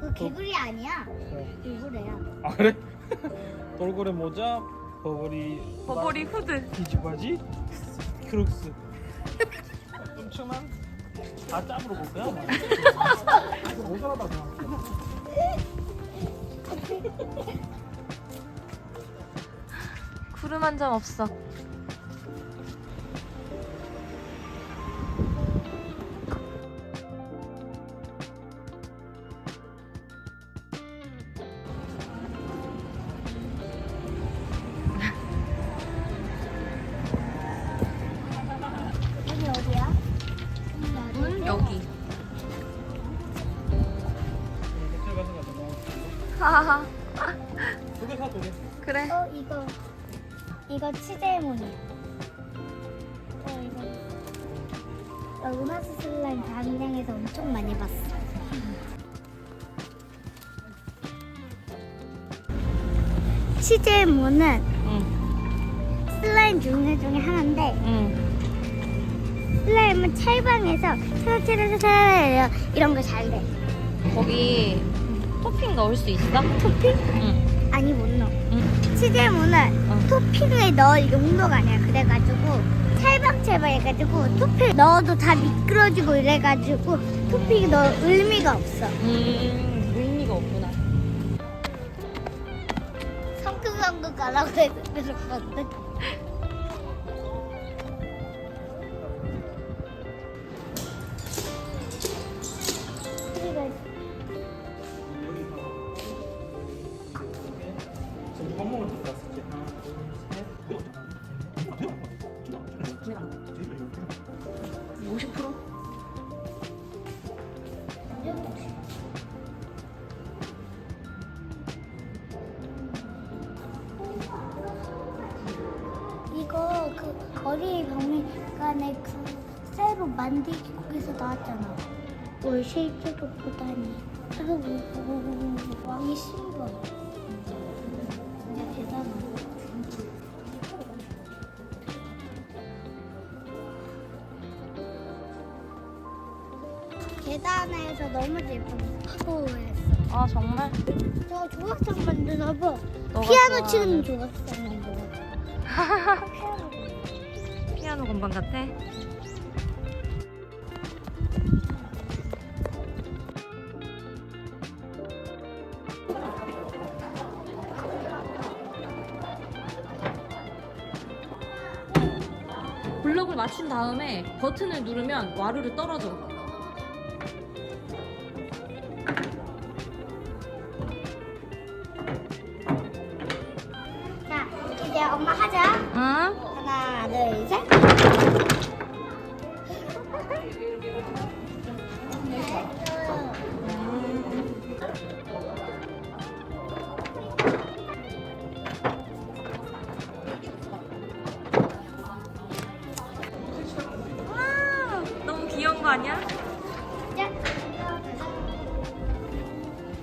그 개구리 아니야. 개구리야. 아 그래? 돌고래 모자, 버버리 버버리 후드. 기지바지, 크룩스. 엄청난 다 짭으로 볼 거야. 한 점 없어. 여기. 하하하. 그래. 어 이거 이거 치즈모니. 어 이거. 나 은하수 슬라임 광장에서 엄청 많이 봤어. 치즈모는 응. 슬라임 종류 중에 하나인데 응. 슬라임은 찰방에서 차라차라차라 이런 거 잘 돼. 거기 토핑 넣을 수 있어? 토핑? 응. 아니 못 넣어. 응. 치즈모는 어. 토핑을 넣을 용도가 아니야. 그래가지고 찰방찰방 해가지고 토핑 넣어도 다 미끄러지고 이래가지고 토핑 넣을 의미가 없어. 음, 의미가 없구나. 성큼성큼 가라고 해서 그랬거든. 그 거리 박물관에 그 새로 만들기 거기서 나왔잖아. 뭘 실제로 보다니. 진짜 대단하다. 계단에서 너무 예뻐. 했어. 아, 정말? 저 조각상 만드나 봐. 너가 피아노 좋아하는- 치는 조각상 만드나 봐. 피아노. 피아노 건반 같아? 블럭을 맞춘 다음에 버튼을 누르면 와르르 떨어져. 자, 이제 엄마 하자. 응? 하나, 둘, 셋. 와, 너무 귀여운 거 아니야? 자.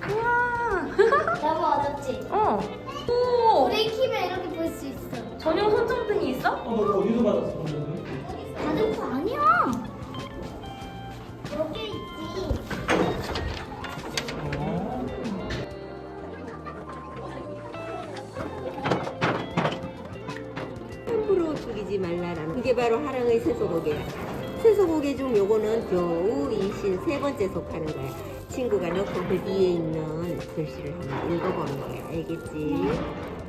우와. 너무 어렵지? 어. 오. 우리 키면 이렇게 볼 수 있어. 전용 손전등이 있어? 어, 너 어디서 받았어? 받은 거 아니야. 여기 있지. 어. 함부로 죽이지 말라라는 그게 바로 하랑의 세소고개야. 세소고개 중 요거는 겨우 이신 세 번째 속하는 거야. 친구가 넣고 그 뒤에 있는 글씨를 한번 읽어보는 거야. 알겠지?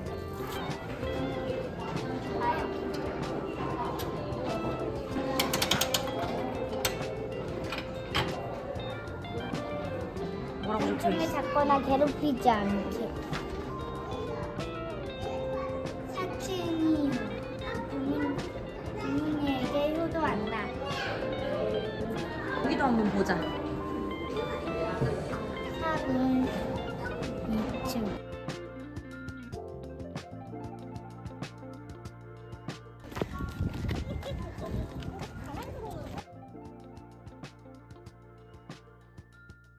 있어? 잡거나 괴롭히지 않게. 사칭이 부모, 부모님에게 효도한다. 여기도 한번 보자. 사은 2층.